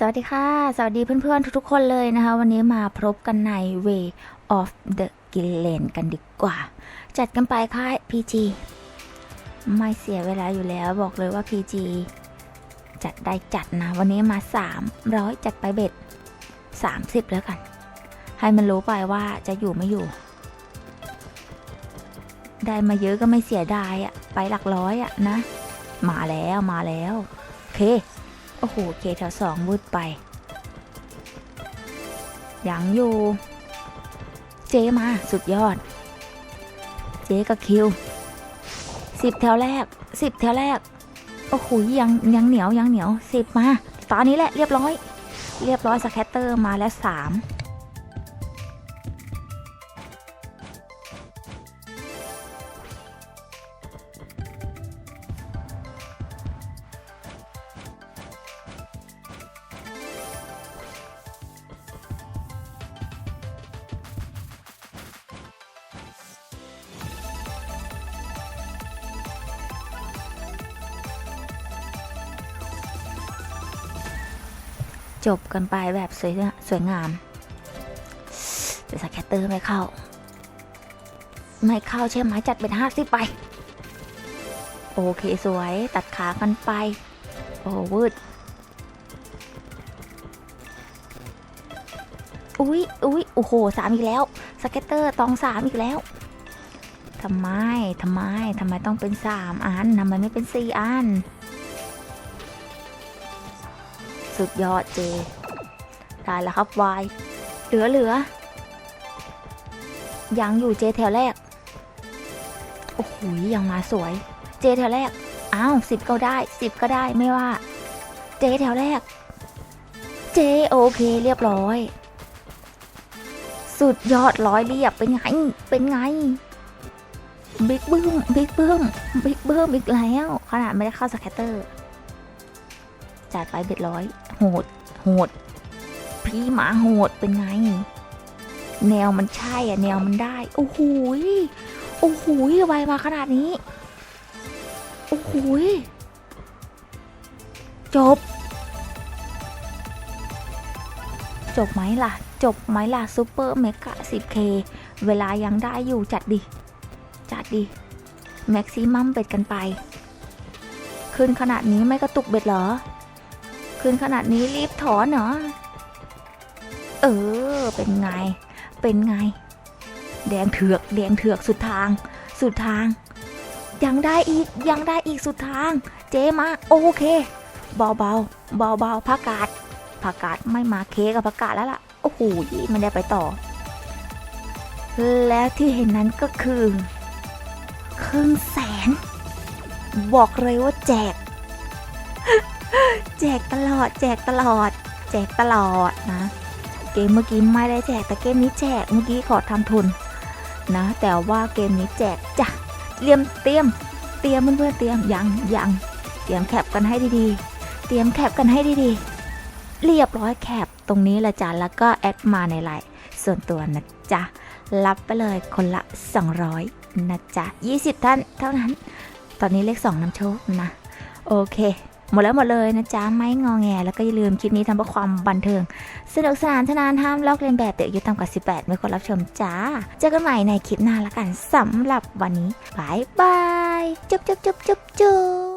สวัสดีค่ะ สวัสดีเพื่อนๆทุกๆคนเลยนะคะ วันนี้มาพบกันใน Way of the g i l l e n กันดีกว่า จัดกันไปค่ะ PG ไม่เสียเวลาอยู่แล้วบอกเลยว่า PG จัดได้จัดนะ วันนี้มา 300 จัดไปเบ็ด 30 แล้วกัน ให้มันรู้ไปว่าจะอยู่ไม่อยู่ ได้มาเยอะก็ไม่เสียดายอะไปหลักร้อยอะนะ มาแล้วมาแล้ว โอเค โอ้โหเคแถวสองมืดไป ยังอยู่ เจมา สุดยอด เจกับคิวสิบแถวแรกสิบแถวแรก โอ้โห ยังยังเหนียวยังเหนียวสิบมา ตอนนี้แหละเรียบร้อย เรียบร้อยสแคตเตอร์มาแล้วสาม จบกันไปแบบสวยสวยงาม แต่สแคตเตอร์ไม่เข้า ไม่เข้าใช่ไหมจัดเป็นห้าสิบไป โอเคสวยตัดขากันไป โอ้วืดอุ๊ยอุ๊ยโอ้โหสามอีกแล้วสเก็ตเตอร์ตองสามอีกแล้วทำไมทำไมทำไมต้องเป็นสามอันทำไมไม่เป็นสี่อัน สุดยอดเจ ได้แล้วครับวายเหลือเหลือยังอยู่เจแถวแรก โอ้โหยังมาสวย เจแถวแรก อ้าวสิบก็ได้สิบก็ได้ไม่ว่า เจแถวแรก เจโอเคเรียบร้อย สุดยอดร้อยเรียบเป็นไง เป็นไง บิ๊กบึ้มบิ๊กบึ้มบิ๊กบึ้มอีกแล้ว ขนาดไม่ได้เข้าสแคตเตอร์ จัดไปเบ็ดร้อยโหดโหด พี่หมาโหดเป็นไง แนวมันใช่อะแนวมันได้ โอ้โหโอ้โหยไวมาขนาดนี้ โอ้โหยจบ จบไหมล่ะ จบไหมล่ะซูเปอร์เมกะ 10K เวลายังได้อยู่จัดดิ จัดดิ แม็กซิมัมเบ็ดกันไป ขึ้นขนาดนี้ไม่กระตุกเบ็ดเหรอ ขึ้นขนาดนี้รีบถอนเหรอ เออ เป็นไง เป็นไง แดงเถือกแดงเถือกสุดทาง สุดทาง ยังได้อีกยังได้อีกสุดทาง เจมาโอเคเบาเบาเบาเบาผักกาดผักกาดไม่มาเคกับผักกาดแล้วล่ะโอ้โหมันได้ไปต่อ แล้วที่เห็นนั้นก็คือครึ่งแสน บอกเลยว่าแจก แจกตลอด แจกตลอด แจกตลอดนะ เกมเมื่อกี้ไม่ได้แจกแต่เกมนี้แจกเมื่อกี้ขอทำทุนนะ แต่ว่าเกมนี้แจกจ้ะเตรียมเตรียมเตรียมเพื่อนๆเตรียมยังยังเตรียมแคปกันให้ดีๆ เตรียมแคปกันให้ดีๆ เรียบร้อยแคปตรงนี้ละจ้ะแล้วก็แอดมาในไลน์ส่วนตัวนะจ๊ะรับไปเลยคนละ 200นะจ๊ะ20 ท่านเท่านั้น ตอนนี้เลข 2นำโชคนะ โอเค หมดแล้วหมดเลยนะจ๊ะไม่งองแง แล้วก็อย่าลืมคลิปนี้ทำเพื่อความบันเทิง สนุกสนานทนานห้ามลอกเลียนแบบเด็กอายุต่ำกว่า 18 ไม่ควรรับชมจ้า เจอกันใหม่ในคลิปหน้าละกันสำหรับวันนี้บายบายจุ๊บจุ๊บจุ๊บจุ๊บจุ๊บ